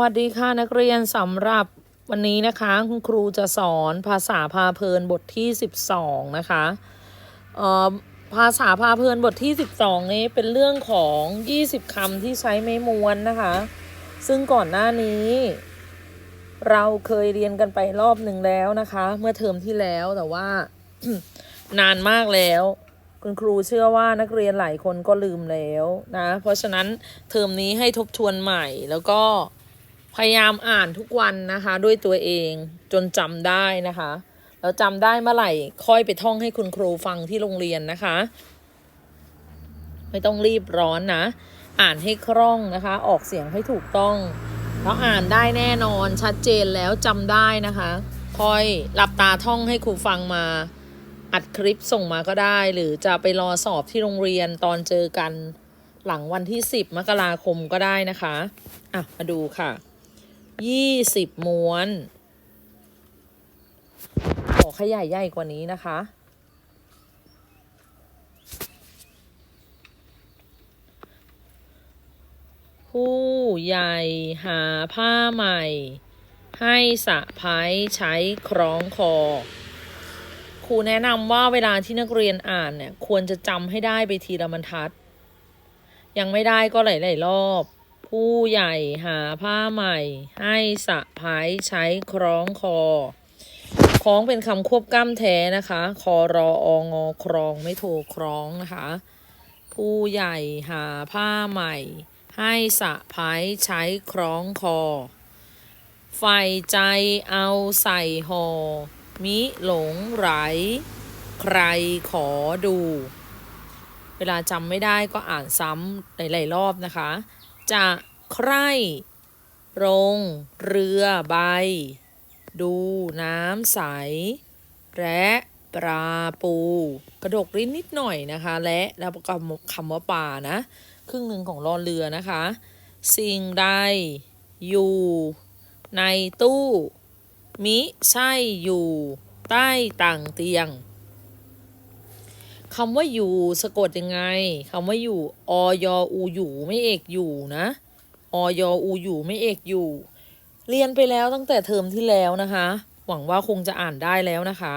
วัสดีค่ะนักเรียนสำหรับวันนี้นะคะคุณครูจะสอนภาษาพาเพลินบทที่ 12 นะคะเอ่อภาษาพาเพลินบทที่ 12 นี้เป็นเรื่องของ 20คำที่ใช้ไม่ม้วนนะคะ ซึ่งก่อนหน้านี้ เราเคยเรียนกันไปรอบหนึ่งแล้วนะคะ เมื่อเทอมที่แล้วแต่ว่า นานมากแล้ว คุณครูเชื่อว่านักเรียนหลายคนก็ลืมแล้วนะ เพราะฉะนั้นเทอมนี้ให้ทบทวนใหม่แล้วก็ พยายามอ่านทุกวันนะคะ ด้วยตัวเองจนจำได้นะคะ แล้วจำได้เมื่อไหร่ค่อยไปท่องให้คุณครูฟังที่โรงเรียนนะคะ ไม่ต้องรีบร้อนนะ อ่านให้คล่องนะคะ ออกเสียงให้ถูกต้องแล้วอ่านได้แน่นอนชัดเจนแล้วจำได้นะคะ ค่อยหลับตาท่องให้ครูฟังมาอัดคลิปส่งมาก็ได้ หรือจะไปรอสอบที่โรงเรียนตอนเจอกันหลังวันที่ 10 มกราคมก็ได้นะคะ อะ มาดูค่ะ 20ม้วน ขอขยายใหญ่กว่านี้นะคะ ผู้ใหญ่หาผ้าใหม่ ให้สะพ้ายใช้คล้องคอ ครูแนะนำว่าเวลาที่นักเรียนอ่านเนี่ย ควรจะจำให้ได้ไปทีละบรรทัด ยังไม่ได้ก็หลายๆรอบ ผู้ใหญ่หาผ้าใหม่ ให้สะพ้ายใช้คล้องคอ คล้องเป็นคำควบกล้ำแท้นะคะ คอรอองอครองไม่โทคล้องนะคะ ผู้ใหญ่หาผ้าใหม่ ให้สะพ้ายใช้คล้องคอใฝ่ใจเอาใส่หอมิหลงไหลใครขอดู เวลาจำไม่ได้ก็อ่านซ้ำหลายๆรอบนะคะ จะใคร่รงเรือใบ ดูน้ำใส และปลาปู กระดกลิ้นนิดหน่อยนะคะ และแล้วก็คำว่าป่านะ ครึ่งหนึ่งของรอเรือนะคะ สิ่งใดอยู่ในตู้ มิใช่อยู่ใต้ต่างเตียง คำว่าอยู่สะกดยังไงคำว่าอยู่อยอูอยู่ไม่เอกอยู่นะอยอูอยู่ไม่เอกอยู่ เรียนไปแล้วตั้งแต่เทอมที่แล้วนะคะ หวังว่าคงจะอ่านได้แล้วนะคะ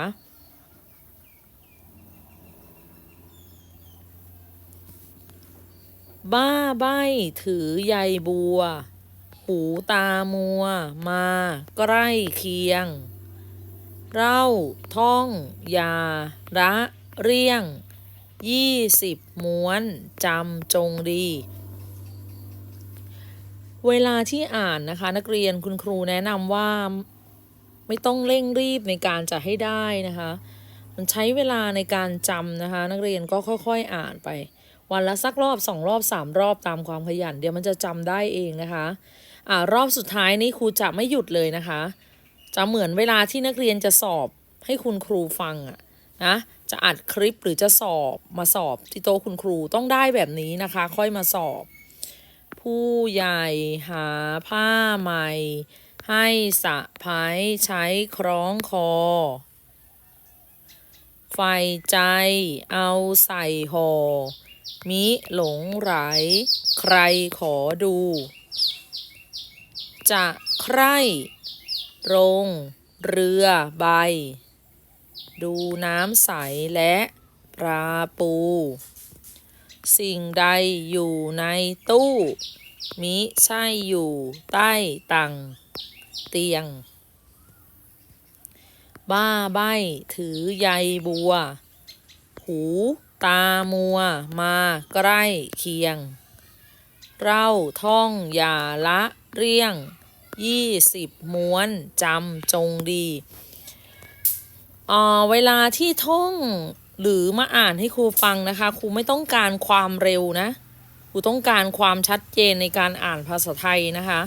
บ้าใบถือใยบัว หูตามัว มาใกล้เคียง เราท่อง ยา ระเรียง ยี่สิบม้วนจำจงดี เวลาที่อ่านนะคะ นักเรียนคุณครูแนะนำว่าไม่ต้องเร่งรีบในการจะให้ได้นะคะ มันใช้เวลาในการจำนะคะ นักเรียนก็ค่อยๆอ่านไป วันละสักรอบสองรอบสามรอบตามความขยัน เดี๋ยวมันจะจำได้เองนะคะอ่ารอบสุดท้ายนี้ครูจะไม่หยุดเลยนะคะ จะเหมือนเวลาที่นักเรียนจะสอบให้คุณครูฟังอะ นะจะอัดคลิปหรือจะสอบมาสอบที่โต๊ะคุณครูต้องได้แบบนี้นะคะ ค่อยมาสอบ ผู้ใหญ่หาผ้าใหม่ ให้สะพ้ายใช้คล้องคอ ไฟใจเอาใส่ห่อมิหลงไหลใครขอดู จะใคร่รงเรือใบ ดูน้ำใสและปลาปู สิ่งใดอยู่ในตู้ มิใช่อยู่ใต้ตังเตียง บ้าใบถือใยบัว หูตามัวมาใกล้เคียงเราท่องอย่าละเรี่ยงยี่สิบม้วนจำจงดี เวลาที่ท่องหรือมาอ่านให้ครูฟังนะคะ ครูไม่ต้องการความเร็วนะ ครูต้องการความชัดเจนในการอ่านภาษาไทยนะคะ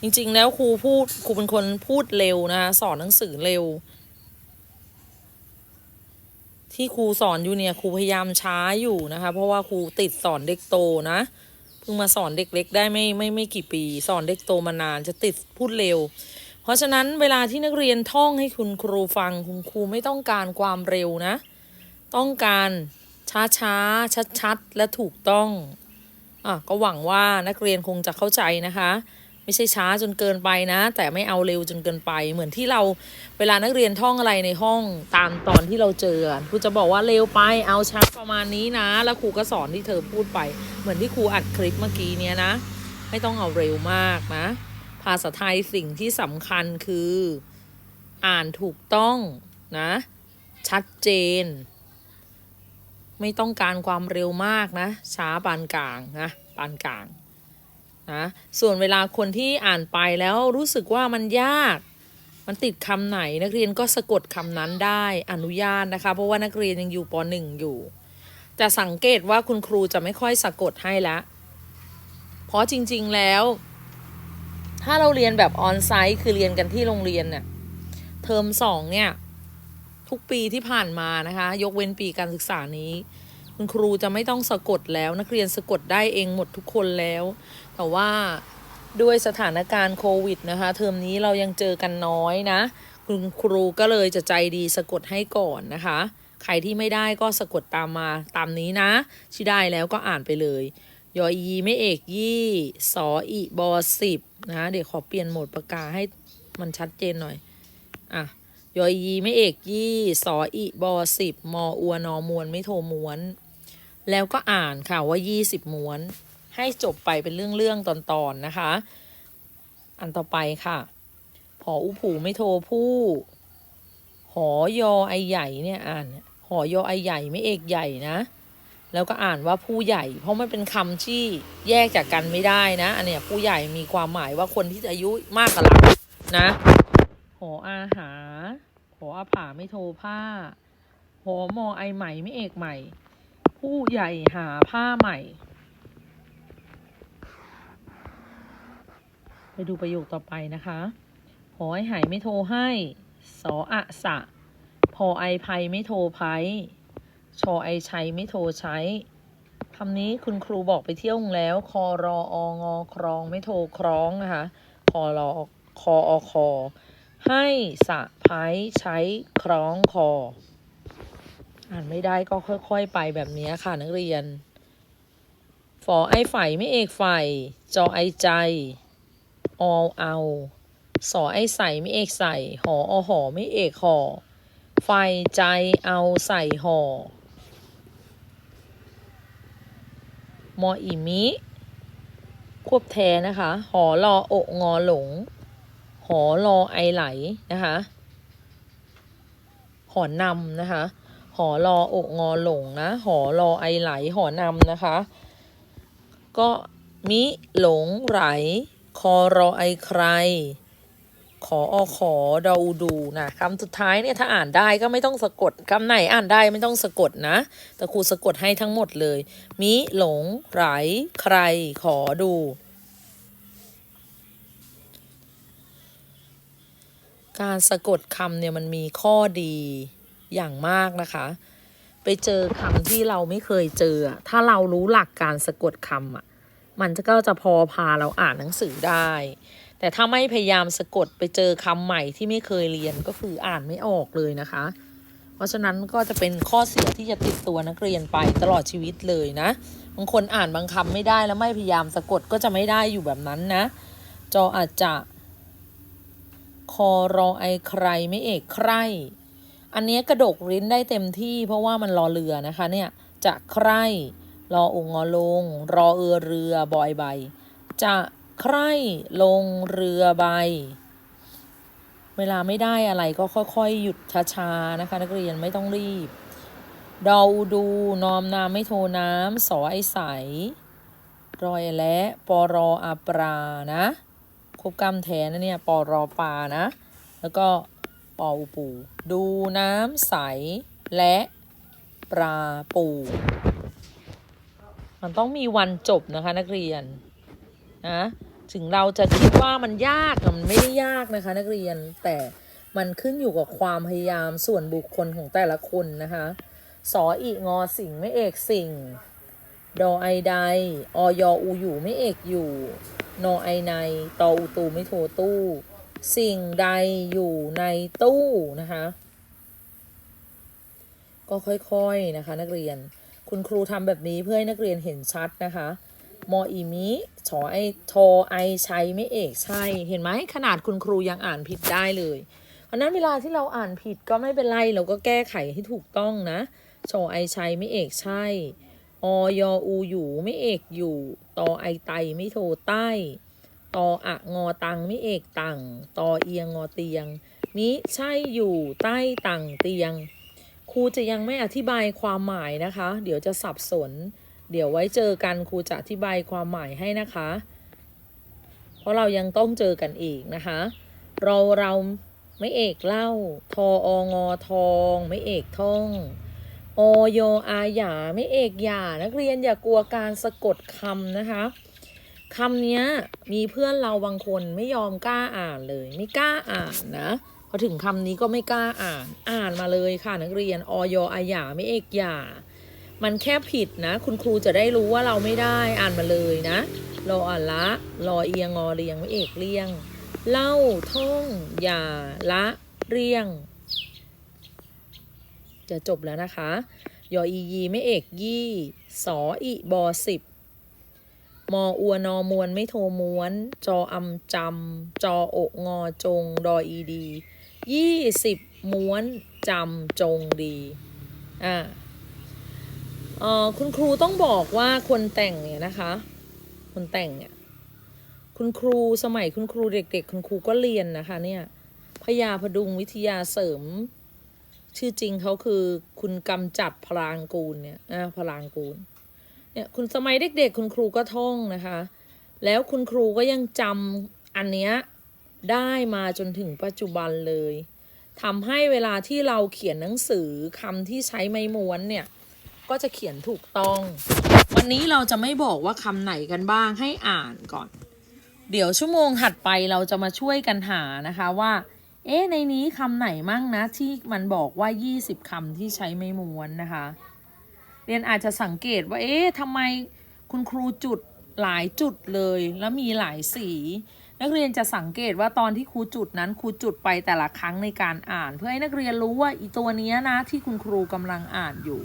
จริงๆ แล้วครูพูดครูเป็นคนพูดเร็วนะคะสอนหนังสือเร็ว ที่ครูสอนอยู่เนี่ยครูพยายามช้าอยู่นะคะ เพราะว่าครูติดสอนเด็กโตนะเพิ่งมาสอนเด็กเล็กได้ไม่ไม่ไม่กี่ปี สอนเด็กโตมานานจะติดพูดเร็ว เพราะฉะนั้นเวลาที่นักเรียนท่องให้คุณครูฟังคุณครูไม่ต้องการความเร็วนะ ต้องการช้าช้าชัดชัดและถูกต้องอะก็หวังว่านักเรียนคงจะเข้าใจนะคะ ไม่ใช่ช้าจนเกินไปนะ แต่ไม่เอาเร็วจนเกินไป เหมือนที่เราเวลานักเรียนท่องอะไรในห้องตามตอนที่เราเจอครูจะบอกว่าเร็วไปเอาช้าประมาณนี้นะ แล้วครูก็สอนที่เธอพูดไป เหมือนที่ครูอัดคลิปเมื่อกี้เนี้ยนะ ไม่ต้องเอาเร็วมากนะ ภาษาไทยสิ่งที่สำคัญคือ อ่านถูกต้องนะ ชัดเจน ไม่ต้องการความเร็วมากนะ ช้าปานกลางนะปานกลางนะส่วนเวลาคนที่อ่านไปแล้วรู้สึกว่ามันยาก มันติดคำไหนนักเรียนก็สะกดคำนั้นได้อนุญาตนะคะ เพราะว่านักเรียนยังอยู่ปหนึ่งอยู่จะสังเกตว่าคุณครูจะไม่ค่อยสะกดให้ละเพราะจริง ๆแล้ว ถ้าเราเรียนแบบออนไซต์คือเรียนกันที่โรงเรียนเนี่ยเทอมสองเนี่ย ทุกปีที่ผ่านมานะคะ ยกเว้นปีการศึกษานี้ คุณครูจะไม่ต้องสะกดแล้ว นักเรียนสะกดได้เองหมดทุกคนแล้ว แต่ว่าด้วยสถานการณ์โควิดนะคะ เทอมนี้เรายังเจอกันน้อยนะ คุณครูก็เลยจะใจดีสะกดให้ก่อนนะคะ ใครที่ไม่ได้ก็สะกดตามมาตามนี้นะ ที่ได้แล้วก็อ่านไปเลยยอีไม่เอกยี่สออีบอสิบ นะเดี๋ยวขอเปลี่ยนโหมดปากกาให้มันชัดเจนหน่อย อะยอยีไม่เอกยี่สออีบอสิบมออัวนอมวนไม่โทม้วน แล้วก็อ่านค่ะว่ายี่สิบม้วน ให้จบไปเป็นเรื่องๆตอนๆนะคะ อันต่อไปค่ะ หออุผูไม่โทผู้ หอยอไอใหญ่เนี่ยอ่านหอยอไอใหญ่ไม่เอกใหญ่นะ แล้วก็อ่านว่าผู้ใหญ่ เพราะมันเป็นคำที่แยกจากกันไม่ได้นะ อันเนี้ยผู้ใหญ่มีความหมายว่าคนที่อายุมากกว่าเรานะหออาหาหออาผาไม่โทผ้าหอมอไอใหม่ไม่เอกใหม่ ผู้ใหญ่หาผ้าใหม่ ไปดูประโยคต่อไปนะคะหอไอหายไม่โทรให้ สออะสะ พอไอภัยไม่โทรไพ ชอไอชัยไม่โทรใช้คำนี้คุณครูบอกไปเที่ยวแล้ว คอรอองอครองไม่โทรคร้องนะคะ คอรอคออคอ ให้สะพายใช้คล้องคอ อ่านไม่ได้ก็ค่อยๆไปแบบนี้ค่ะนักเรียน ฝอไอไฝไม่เอกไฝจอไอใจ ออเอาสอไอใส่ไม่เอกใส่ หออหอไม่เอกหอไฟใจเอาใส่หอ มออีมิ ควบแทนนะคะ หอรออกงอหลง หอรอไอไหลนะคะ หอนำนะคะ หอรออกงอหลงนะ หอรอไอไหล หอนำนะคะ ก็มิหลงไหล คอรอไอใคร ขออขอดาดูนะคำสุดท้ายเนี่ยถ้าอ่านได้ก็ไม่ต้องสะกดคำไหนอ่านได้ไม่ต้องสะกดนะ แต่ครูสะกดให้ทั้งหมดเลย มิหลงไหลใคร ขอดู การสะกดคำเนี่ยมันมีข้อดีอย่างมากนะคะ ไปเจอคำที่เราไม่เคยเจอ ถ้าเรารู้หลักการสะกดคำอะ มันก็จะพอพาเราอ่านหนังสือได้ แต่ถ้าไม่พยายามสะกดไปเจอคำใหม่ที่ไม่เคยเรียนก็คืออ่านไม่ออกเลยนะคะ เพราะฉะนั้นก็จะเป็นข้อเสียที่จะติดตัวนักเรียนไปตลอดชีวิตเลยนะบางคนอ่านบางคำไม่ได้แล้วไม่พยายามสะกดก็จะไม่ได้อยู่แบบนั้นนะ จออาจจะคอรอไอใครไม่เอกใคร อันนี้กระดกลิ้นได้เต็มที่เพราะว่ามันรอเรือนะคะเนี่ยจะใครรอองงอลง รอเอือเรือบอยใบ จะ ใคร่ลงเรือใบ เวลาไม่ได้อะไรก็ค่อยๆ หยุดช้าๆนะคะ นักเรียนไม่ต้องรีบดอูดูนอมนามไม่โทน้ำสอไอใส รอยและปอรออาปรานะคบกล้ำแทนนะเนี่ยปอรอปานะ แล้วก็ปออูปู ดูน้ำใสและปลาปู มันต้องมีวันจบนะคะนักเรียนนะ ถึงเราจะคิดว่ามันยากมันไม่ได้ยากนะคะ นักเรียนแต่มันขึ้นอยู่กับความพยายามส่วนบุคคลของแต่ละคนนะคะสออีงอสิ่งไม่เอกสิ่ง ดอไอใดออยอูอยู่ไม่เอกอยู่ นอไอในตออูตูไม่โทตู้ สิ่งใดอยู่ในตู้นะคะก็ค่อยๆนะคะ นักเรียน คุณครูทำแบบนี้เพื่อให้นักเรียนเห็นชัดนะคะ มออีมิชอไอทอไอใช้ไม่เอกใช่เห็นไหมขนาดคุณครูยังอ่านผิดได้เลยเพราะนั้นเวลาที่เราอ่านผิดก็ไม่เป็นไรเราก็แก้ไขให้ถูกต้องนะชอไอใช้ไม่เอกใช่ออยอูอยู่ไม่เอกอยู่ตอไอไตไม่โทใต้ตออะงอตังไม่เอกตังตอเอียงงอเตียง มิใช่อยู่ใต้ตังเตียง ครูจะยังไม่อธิบายความหมายนะคะ เดี๋ยวจะสับสน เดี๋ยวไว้เจอกันครูจะอธิบายความหมายให้นะคะ เพราะเรายังต้องเจอกันอีกนะคะ เราเราไม่เอกเล่า ทอองอทอง ไม่เอกท่องอโยอาหยาไม่เอกหยานักเรียนอย่ากลัวการสะกดคำนะคะคำเนี้ยมีเพื่อนเราบางคนไม่ยอมกล้าอ่านเลย ไม่กล้าอ่านนะพอถึงคำนี้ก็ไม่กล้าอ่านอ่านมาเลยค่ะนักเรียนอโยอาหยาไม่เอกหยา มันแค่ผิดนะ คุณครูจะได้รู้ว่าเราไม่ได้อ่านมาเลยนะ รออ่านละ รอเอียงงอเรียงไม่เอกเลี่ยง เล่าท่องอย่าละเรียง จะจบแล้วนะคะยออียีไม่เอกยี่สออีบอสิบมออัวนอมวนไม่โทม้วน จออำจำจออกงอจงดออีดียี่สิบม้วนจำจงดีอ่า เอ่อคุณครูต้องบอกว่าคนแต่งเนี่ยนะคะ คนแต่งเนี่ย คุณครูสมัยคุณครูเด็ก ๆ คุณครูก็เรียนนะคะเนี่ยพยาพดุงวิทยาเสริม ชื่อจริงเขาคือ คุณกำจัดพลางกูลเนี่ยอ่าพลางกูลเนี่ยคุณสมัยเด็ก ๆ คุณครูก็ท่องนะคะ แล้วคุณครูก็ยังจำอันเนี้ยได้มาจนถึงปัจจุบันเลยทำให้เวลาที่เราเขียนหนังสือคำที่ใช้ไม้ม้วนเนี่ย ก็จะเขียนถูกต้อง วันนี้เราจะไม่บอกว่าคำไหนกันบ้างให้อ่านก่อน เดี๋ยวชั่วโมงถัดไปเราจะมาช่วยกันหานะคะว่า เอ๊ะในนี้คำไหนมั่งนะที่มันบอกว่า 20คำที่ใช้ไม้ม้วนนะคะ เรียนอาจจะสังเกตว่า เอ๊ะทำไมคุณครูจุดหลายจุดเลยแล้วมีหลายสี นักเรียนจะสังเกตว่าตอนที่ครูจุดนั้นครูจุดไปแต่ละครั้งในการอ่าน เพื่อให้นักเรียนรู้ว่าอีตัวนี้นะที่คุณครูกำลังอ่านอยู่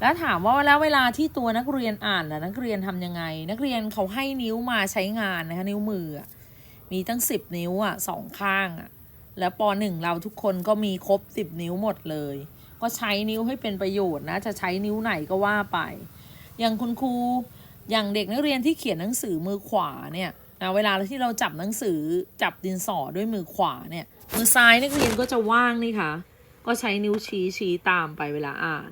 แล้วถามว่าแล้วเวลาที่ตัวนักเรียนอ่านนะนักเรียนทำยังไง นักเรียนเขาให้นิ้วมาใช้งานนะคะนิ้วมือ มีตั้งสิบนิ้วอะสองข้างอะแล้วปหนึ่งเราทุกคนก็มีครบสิบนิ้วหมดเลย ก็ใช้นิ้วให้เป็นประโยชน์นะ จะใช้นิ้วไหนก็ว่าไป อย่างคุณครูอย่างเด็กนักเรียนที่เขียนหนังสือมือขวาเนี่ยนะเวลาที่เราจับหนังสือจับดินสอด้วยมือขวาเนี่ย มือซ้ายนักเรียนก็จะว่างนี่ค่ะ ก็ใช้นิ้วชี้ชี้ตามไปเวลาอ่าน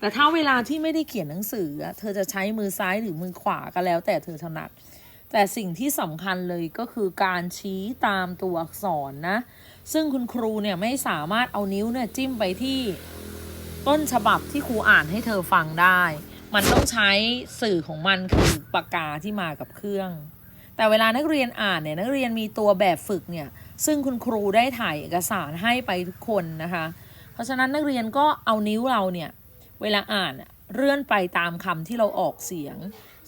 แต่ถ้าเวลาที่ไม่ได้เขียนหนังสือ เธอจะใช้มือซ้ายหรือมือขวาก็แล้ว แต่เธอถนัด แต่สิ่งที่สำคัญเลยก็คือการชี้ตามตัวอักษรนะ ซึ่งคุณครูเนี่ยไม่สามารถเอานิ้วเนี่ยจิ้มไปที่ต้นฉบับที่ครูอ่านให้เธอฟังได้ มันต้องใช้สื่อของมันคือปากกาที่มากับเครื่อง แต่เวลานักเรียนอ่านเนี่ยนักเรียนมีตัวแบบฝึกเนี่ย ซึ่งคุณครูได้ถ่ายเอกสารให้ไปทุกคนนะคะ เพราะฉะนั้นนักเรียนก็เอานิ้วเราเนี่ย เวลาอ่านเลื่อนไปตามคำที่เราออกเสียง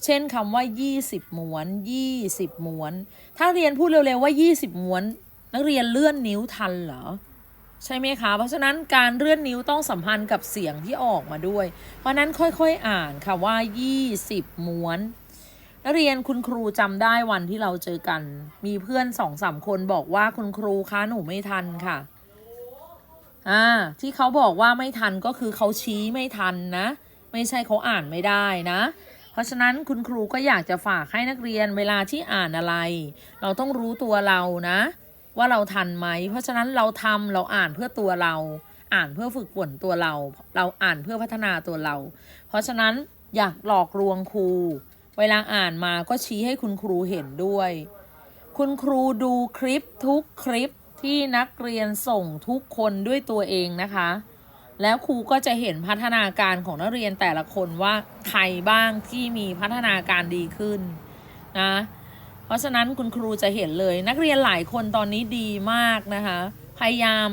เช่นคำว่า 20ม้วน 20ม้วน ถ้าเรียนพูดเร็วๆว่า 20ม้วน นักเรียนเลื่อนนิ้วทันเหรอ ใช่ไหมคะ เพราะฉะนั้นการเลื่อนนิ้วต้องสัมพันธ์กับเสียงที่ออกมาด้วย เพราะนั้นค่อยๆอ่านค่ะว่า 20ม้วนนักเรียนคุณครูจำได้วันที่เราเจอกัน มีเพื่อนสองสามคนบอกว่าคุณครูคะหนูไม่ทันค่ะ อ่าที่เขาบอกว่าไม่ทันก็คือเขาชี้ไม่ทันนะ ไม่ใช่เขาอ่านไม่ได้นะ เพราะฉะนั้นคุณครูก็อยากจะฝากให้นักเรียนเวลาที่อ่านอะไร เราต้องรู้ตัวเรานะ ว่าเราทันไหม เพราะฉะนั้นเราทำเราอ่านเพื่อตัวเรา อ่านเพื่อฝึกฝนตัวเรา เราอ่านเพื่อพัฒนาตัวเรา เพราะฉะนั้นอยากหลอกลวงครู เวลาอ่านมาก็ชี้ให้คุณครูเห็นด้วย คุณครูดูคลิปทุกคลิป ที่นักเรียนส่งทุกคนด้วยตัวเองนะคะ แล้วครูก็จะเห็นพัฒนาการของนักเรียนแต่ละคนว่าใครบ้างที่มีพัฒนาการดีขึ้นนะเพราะฉะนั้นคุณครูจะเห็นเลยนักเรียนหลายคนตอนนี้ดีมากนะคะ พยายาม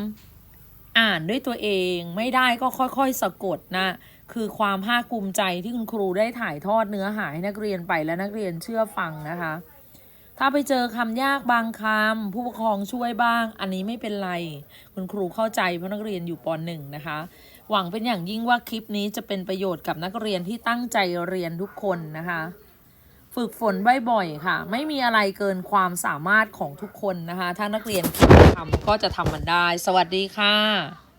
อ่านด้วยตัวเองไม่ได้ก็ค่อยๆ สะกดนะคือความภาคภูมิใจที่คุณครูได้ถ่ายทอดเนื้อหาให้นักเรียนไปและนักเรียนเชื่อฟังนะคะ ถ้าไปเจอคำยากบางคำผู้ปกครองช่วยบ้าง อันนี้ไม่เป็นไร คุณครูเข้าใจเพราะนักเรียนอยู่ปหนึ่งนะคะ หวังเป็นอย่างยิ่งว่าคลิปนี้จะเป็นประโยชน์กับนักเรียนที่ตั้งใจเรียนทุกคนนะคะ ฝึกฝนบ่อยๆค่ะ ไม่มีอะไรเกินความสามารถของทุกคนนะคะ ถ้านักเรียนคิดจะทำก็จะทำมันได้ สวัสดีค่ะ